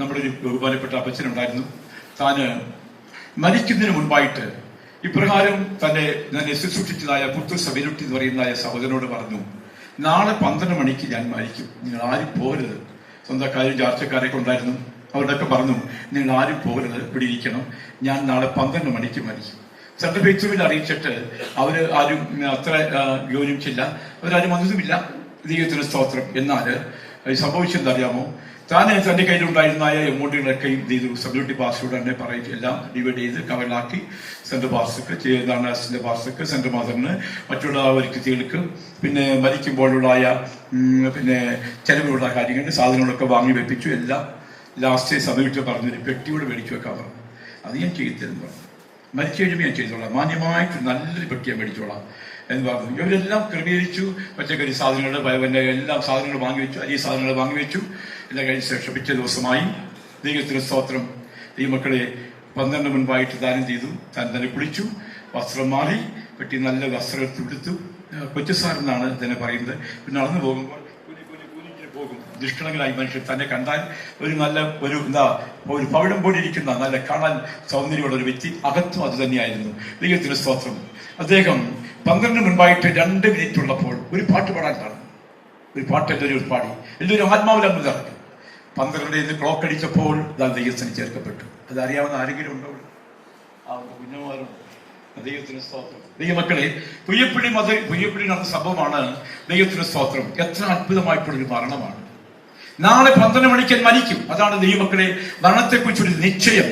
നമ്മുടെ ഒരു ബഹുമാനപ്പെട്ട അപ്പച്ചനുണ്ടായിരുന്നു. താന് മരിക്കുന്നതിന് മുൻപായിട്ട് ഇപ്രകാരം തന്നെ തന്നെ ശുശ്രൂഷിച്ചതായ പുത്തു സബിരുട്ടി എന്ന് പറയുന്നതായ സഹോദരനോട് പറഞ്ഞു നാളെ പന്ത്രണ്ട് മണിക്ക് ഞാൻ മരിക്കും. നിങ്ങൾ ആരും പോരുത് സ്വന്തക്കാരും ചാർച്ചക്കാരൊക്കെ ഉണ്ടായിരുന്നു. അവരുടെയൊക്കെ പറഞ്ഞു നിങ്ങൾ ആരും പോകരുത്. ഇവിടെ ഇരിക്കണം. ഞാൻ നാളെ പന്ത്രണ്ട് മണിക്ക് മരിക്കും. സെൻട്രൽ ബേച്ചുവിൽ അറിയിച്ചിട്ട് അവർ ആരും അത്ര ആ, യോജിച്ചില്ല അവരാരും വന്നതുമില്ല. ദൈവത്തിന് സ്തോത്രം. എന്നാൽ സംഭവിച്ചെന്താ അറിയാമോ താൻ തന്റെ കയ്യിലുണ്ടായിരുന്ന എമൗണ്ടുകളൊക്കെ ഇത് ചെയ്തു. സബ്യൂട്ടി പാസ്വേഡ് തന്നെ പറയും. എല്ലാം ഡിവൈഡ് ചെയ്ത് കവറിലാക്കി സെൻട്രൽ പാർസക്ക് ചെയ്താണ് സെൻട്രൽ പാർസക്ക് സെൻട്രൽ മദറിന് മറ്റുള്ള കൃതികൾക്ക്. പിന്നെ മരിക്കുമ്പോഴുള്ള പിന്നെ ചെലവിലുള്ള കാര്യങ്ങൾ സാധനങ്ങളൊക്കെ വാങ്ങി വെപ്പിച്ചു. എല്ലാം ലാസ്റ്റ് സമയത്ത് പറഞ്ഞൊരു പെട്ടിയോട് മേടിച്ചു വെക്കാൻ പറഞ്ഞു. അത് ഞാൻ ചെയ്തിരുന്നു മരിച്ചു കഴിയുമ്പോൾ ഞാൻ ചെയ്തോളാം. മാന്യമായിട്ട് നല്ലൊരു പെട്ടി മേടിച്ചോളാം എന്ന് പറഞ്ഞു. ഇവരെല്ലാം ക്രമീകരിച്ചു. പച്ചക്കറി സാധനങ്ങൾ പിന്നെ എല്ലാ സാധനങ്ങളും വാങ്ങി വെച്ചു. അരി സാധനങ്ങൾ വാങ്ങി വെച്ചു. എല്ലാം ശേഷം പിറ്റേ ദിവസമായി ദൈവത്തിന് സ്തോത്രം. ഈ മക്കളെ പന്ത്രണ്ട് മുൻപായിട്ട് ദാനം ചെയ്തു. താൻ തന്നെ കുളിച്ചു വസ്ത്രം മാറി. പെട്ടി നല്ല വസ്ത്രം എടുത്തു കൊച്ചു സാറെന്നാണ് ഇതിനെ പറയുന്നത്. പിന്നെ നടന്നു പോകുമ്പോൾ പോകും. ദുഷ്ടങ്ങളായി മനുഷ്യൻ തന്നെ കണ്ടാൽ ഒരു നല്ല ഒരു എന്താ ഒരു പവിഴം പോലെ ഇരിക്കുന്ന നല്ല കാണാൻ സൗന്ദര്യമുള്ള ഒരു വ്യക്തി അകത്തും അത് തന്നെയായിരുന്നു. ദൈവത്തിന് സ്തോത്രം. അദ്ദേഹം പന്ത്രണ്ട് മുൻപായിട്ട് രണ്ട് മിനിറ്റ് ഉള്ളപ്പോൾ ഒരു പാട്ട് പാടാൻ കാണും ഒരു പാട്ട് എല്ലാവരും പാടി. എല്ലാവരും ആത്മാവിലങ്ങ് നിറഞ്ഞു പന്ത്രണ്ട് ഇന്ന് ക്ലോക്ക് അടിച്ചപ്പോൾ ദൈവത്തിന് ചേർക്കപ്പെട്ടു. അത് അറിയാവുന്ന ആരെങ്കിലും ഉണ്ടോ ആ കുഞ്ഞമാരും ദൈവത്തിന് സ്തോത്രം. ദൈവമക്കളെ പുയ്യപ്പിടി മത പുയ്യപ്പിടി നടന്ന സംഭവമാണ് ദൈവത്തിന് സ്തോത്രം. എത്ര അത്ഭുതമായിട്ടുള്ളൊരു മരണമാണ്. നാളെ പന്ത്രണ്ട് മണിക്ക് മരിക്കും. അതാണ് ദൈവമക്കളെ മരണത്തെക്കുറിച്ചൊരു നിശ്ചയം.